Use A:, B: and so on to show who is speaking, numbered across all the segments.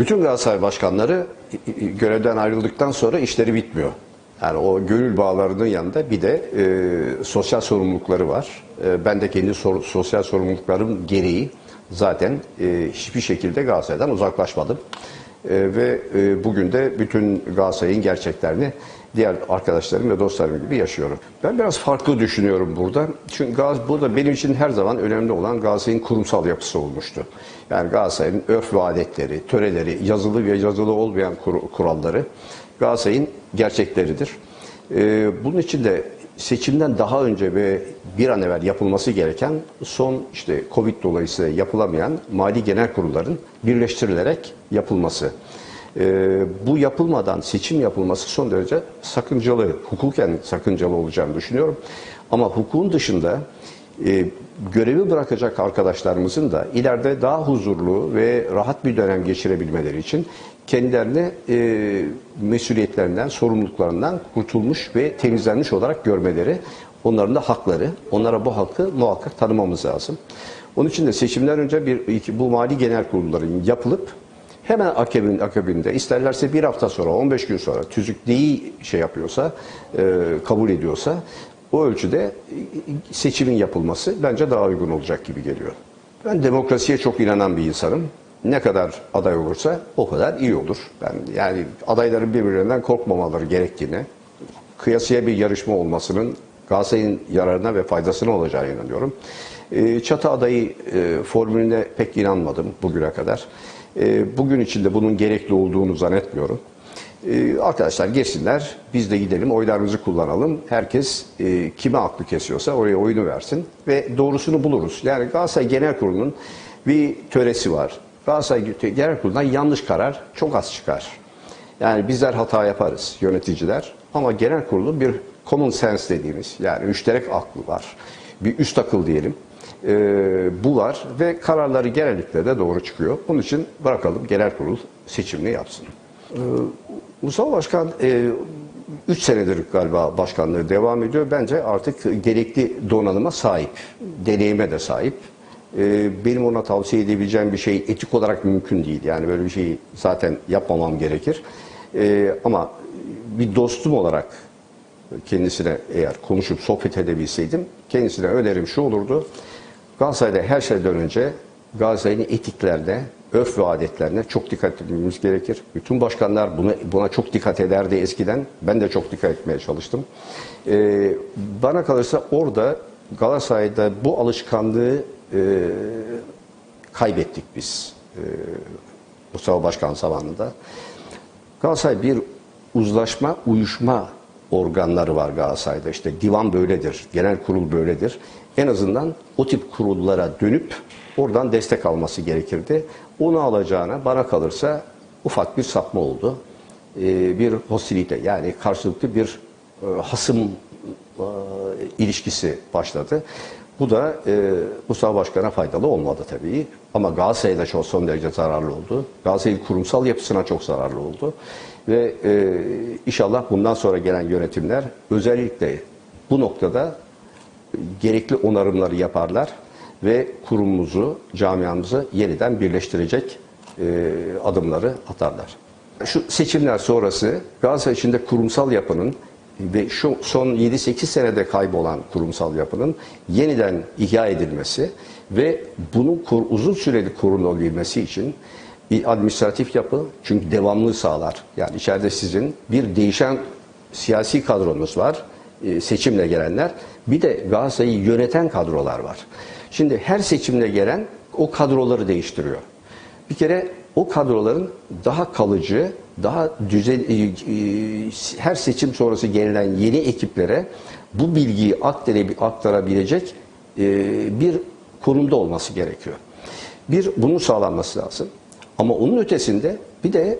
A: Bütün Galatasaray başkanları görevden ayrıldıktan sonra işleri bitmiyor. Yani o gönül bağlarının yanında bir de e, sosyal sorumlulukları var. E, ben de kendi sor- sosyal sorumluluklarım gereği zaten e, hiçbir şekilde Galatasaray'dan uzaklaşmadım. E, ve e, bugün de bütün Galatasaray'ın gerçeklerini diğer arkadaşlarım ve dostlarım gibi yaşıyorum. Ben biraz farklı düşünüyorum burada. Çünkü Galatasaray, burada benim için her zaman önemli olan Galatasaray'ın kurumsal yapısı olmuştu. Yani Galatasaray'ın örf ve adetleri, töreleri, yazılı ve yazılı olmayan kur- kuralları Galatasaray'ın gerçekleridir. Ee, bunun için de seçimden daha önce ve bir an evvel yapılması gereken son işte Covid dolayısıyla yapılamayan mali genel kurulların birleştirilerek yapılması. Ee, bu yapılmadan seçim yapılması son derece sakıncalı, hukuken sakıncalı olacağını düşünüyorum. Ama hukukun dışında e, görevi bırakacak arkadaşlarımızın da ileride daha huzurlu ve rahat bir dönem geçirebilmeleri için kendilerini e, mesuliyetlerinden, sorumluluklarından kurtulmuş ve temizlenmiş olarak görmeleri onların da hakları. Onlara bu hakkı muhakkak tanımamız lazım. Onun için de seçimden önce bir iki, bu mali genel kurulların yapılıp hemen akabin, akabinde isterlerse bir hafta sonra, 15 gün sonra tüzük neyi şey yapıyorsa, e, kabul ediyorsa o ölçüde seçimin yapılması bence daha uygun olacak gibi geliyor. Ben demokrasiye çok inanan bir insanım. Ne kadar aday olursa o kadar iyi olur. Ben yani adayların birbirlerinden korkmamaları gerektiğine, kıyasıya bir yarışma olmasının Galatasaray'ın yararına ve faydasına olacağına inanıyorum. E, Çatı adayı e, formülüne pek inanmadım bugüne kadar. E, Bugün içinde bunun gerekli olduğunu zannetmiyorum. Ee, arkadaşlar girsinler, biz de gidelim, oylarımızı kullanalım. Herkes e, kime aklı kesiyorsa oraya oyunu versin ve doğrusunu buluruz. Yani Galatasaray Genel Kurulu'nun bir töresi var. Galatasaray Genel Kurulu'ndan yanlış karar çok az çıkar. Yani bizler hata yaparız, yöneticiler. Ama genel kurulun bir common sense dediğimiz, yani müşterek aklı var. Bir üst akıl diyelim. Ee, bu var ve kararları genellikle de doğru çıkıyor. Bunun için bırakalım genel kurul seçimini yapsın. Ee, Mustafa Başkan 3 senedir galiba başkanlığı devam ediyor. Bence artık gerekli donanıma sahip, deneyime de sahip. Ee, Benim ona tavsiye edebileceğim bir şey etik olarak mümkün değil. Yani böyle bir şeyi zaten yapmamam gerekir. Ee, Ama bir dostum olarak kendisine eğer konuşup sohbet edebilseydim kendisine önerim şu olurdu. Galatasaray'da her şeyden önce Galatasaray'ın etiklerine, örf ve adetlerine çok dikkat etmemiz gerekir. Bütün başkanlar buna, buna çok dikkat ederdi eskiden. Ben de çok dikkat etmeye çalıştım. Ee, bana kalırsa orada Galatasaray'da bu alışkanlığı e, kaybettik biz. E, Mustafa Başkan zamanında. Galatasaray bir uzlaşma, uyuşma organları var Galatasaray'da. İşte divan böyledir, genel kurul böyledir. En azından o tip kurullara dönüp oradan destek alması gerekirdi. Onu alacağına bana kalırsa ufak bir sapma oldu. Ee, bir hostilite yani karşılıklı bir e, hasım e, ilişkisi başladı. Bu da e, Mustafa Başkan'a faydalı olmadı tabii. Ama Galatasaray'da çok son derece zararlı oldu. Galatasaray'ın kurumsal yapısına çok zararlı oldu. Ve e, inşallah bundan sonra gelen yönetimler özellikle bu noktada gerekli onarımları yaparlar ve kurumumuzu, camiamızı yeniden birleştirecek e, adımları atarlar. Şu seçimler sonrası Galatasaray içinde kurumsal yapının ve şu son 7-8 senede kaybolan kurumsal yapının yeniden ihya edilmesi ve bunun kur- uzun süreli korunulabilmesi için bir administratif yapı çünkü devamlı sağlar. Yani içeride sizin bir değişen siyasi kadronuz var, seçimle gelenler. Bir de Galatasaray'ı yöneten kadrolar var. Şimdi her seçimle gelen o kadroları değiştiriyor. Bir kere o kadroların daha kalıcı, daha düzen, e, e, her seçim sonrası gelen yeni ekiplere bu bilgiyi aktarabi- aktarabilecek e, bir konumda olması gerekiyor. Bir bunun sağlanması lazım. Ama onun ötesinde bir de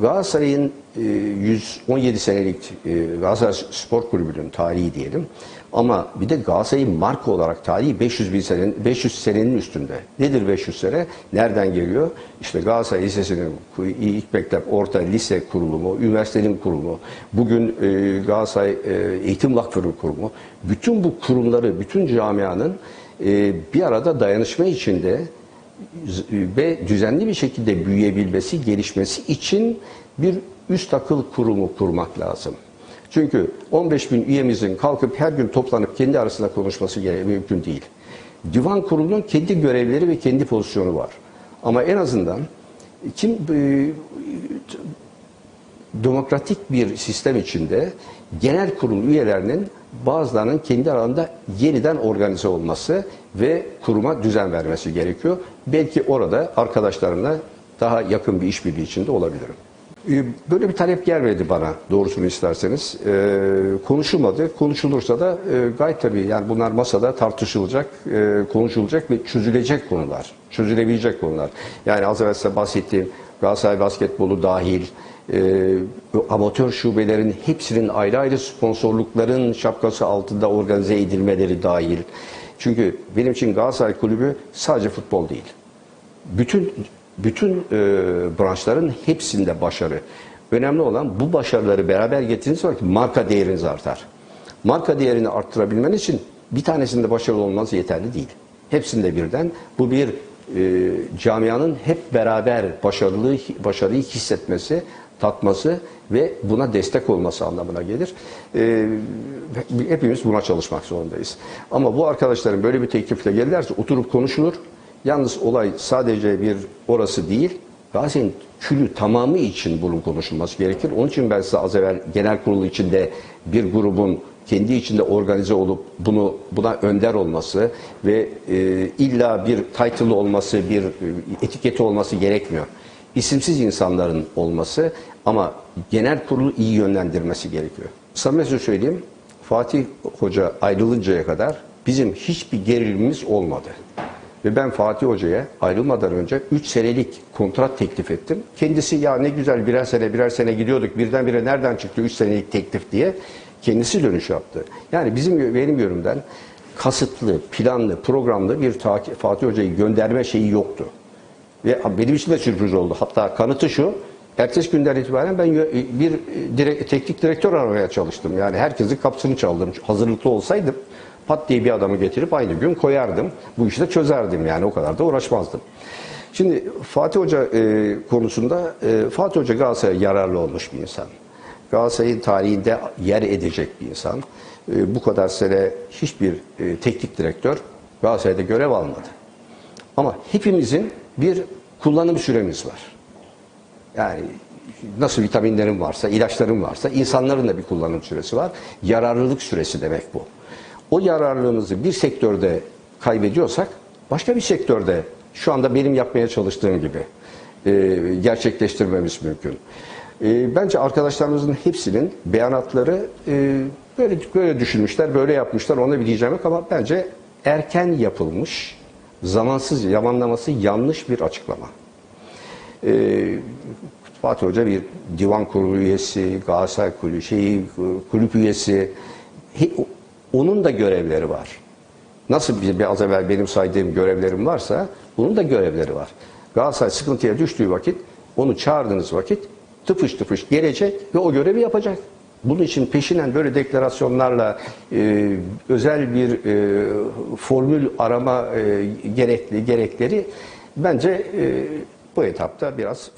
A: Galatasaray'ın e, 117 senelik e, Galatasaray Spor Kulübü'nün tarihi diyelim. Ama bir de Galatasaray'ın marka olarak tarihi 500 bin senenin, 500 senenin üstünde. Nedir 500 sene? Nereden geliyor? İşte Galatasaray Lisesi'nin ilk mektep, orta lise kurulumu, üniversitenin kurumu, bugün e, Galatasaray e, Eğitim Vakfı'nın kurumu. Bütün bu kurumları, bütün camianın e, bir arada dayanışma içinde ve düzenli bir şekilde büyüyebilmesi, gelişmesi için bir üst akıl kurumu kurmak lazım. Çünkü 15 bin üyemizin kalkıp her gün toplanıp kendi arasında konuşması mümkün değil. Divan kurulunun kendi görevleri ve kendi pozisyonu var. Ama en azından kim e, demokratik bir sistem içinde genel kurul üyelerinin bazılarının kendi aralarında yeniden organize olması ve kuruma düzen vermesi gerekiyor. Belki orada arkadaşlarımla daha yakın bir işbirliği içinde olabilirim. Ee, Böyle bir talep gelmedi bana doğrusunu isterseniz. Ee, konuşulmadı. Konuşulursa da e, gayet tabii yani bunlar masada tartışılacak, e, konuşulacak ve çözülecek konular. Çözülebilecek konular. Yani az evvel size bahsettiğim Galatasaray basketbolu dahil, e, amatör şubelerin hepsinin ayrı ayrı sponsorlukların şapkası altında organize edilmeleri dahil. Çünkü benim için Galatasaray Kulübü sadece futbol değil bütün bütün e, branşların hepsinde başarı. Önemli olan bu başarıları beraber getirdiğiniz zaman marka değeriniz artar. Marka değerini arttırabilmen için bir tanesinde başarılı olmanız yeterli değil. Hepsinde birden bu bir e, camianın hep beraber başarılı başarıyı hissetmesi, tatması ve buna destek olması anlamına gelir. E, hepimiz buna çalışmak zorundayız. Ama bu arkadaşların böyle bir teklifle gelirlerse oturup konuşulur. Yalnız olay sadece bir orası değil, Galatasaray'ın külü tamamı için bunun konuşulması gerekir. Onun için ben size az evvel genel kurulu içinde bir grubun kendi içinde organize olup bunu buna önder olması ve e, illa bir title'ı olması, bir e, etiketi olması gerekmiyor. İsimsiz insanların olması ama genel kurulu iyi yönlendirmesi gerekiyor. Samimiyetle söyleyeyim, Fatih Hoca ayrılıncaya kadar bizim hiçbir gerilimimiz olmadı. Ve ben Fatih Hoca'ya ayrılmadan önce 3 senelik kontrat teklif ettim. Kendisi ya ne güzel birer sene birer sene gidiyorduk birdenbire nereden çıktı 3 senelik teklif diye kendisi dönüş yaptı. Yani bizim benim yorumdan kasıtlı, planlı, programlı bir Fatih Hoca'yı gönderme şeyi yoktu. Ve benim için de sürpriz oldu. Hatta kanıtı şu, ertesi günden itibaren ben bir direk, teknik direktör aramaya çalıştım. Yani herkesin kapısını çaldım. Hazırlıklı olsaydım pat diye bir adamı getirip aynı gün koyardım. Bu işi de çözerdim yani o kadar da uğraşmazdım. Şimdi Fatih Hoca e, konusunda e, Fatih Hoca Galatasaray'a yararlı olmuş bir insan. Galatasaray'ın tarihinde yer edecek bir insan. E, bu kadar sene hiçbir e, teknik direktör Galatasaray'da görev almadı. Ama hepimizin bir kullanım süremiz var. Yani nasıl vitaminlerin varsa, ilaçların varsa insanların da bir kullanım süresi var. Yararlılık süresi demek bu. O yararlılığımızı bir sektörde kaybediyorsak başka bir sektörde şu anda benim yapmaya çalıştığım gibi e, gerçekleştirmemiz mümkün. E, bence arkadaşlarımızın hepsinin beyanatları e, böyle böyle düşünmüşler, böyle yapmışlar. Ona bir diyeceğim yok ama bence erken yapılmış, zamansız, yamanlaması yanlış bir açıklama. E, Fatih Hoca bir divan kurulu üyesi, Galatasaray kulübü, şeyi, kulüp üyesi. Onun da görevleri var. Nasıl bir, bir az evvel benim saydığım görevlerim varsa bunun da görevleri var. Galatasaray sıkıntıya düştüğü vakit onu çağırdığınız vakit tıpış tıpış gelecek ve o görevi yapacak. Bunun için peşinen böyle deklarasyonlarla e, özel bir e, formül arama e, gerekli gerekleri bence e, bu etapta biraz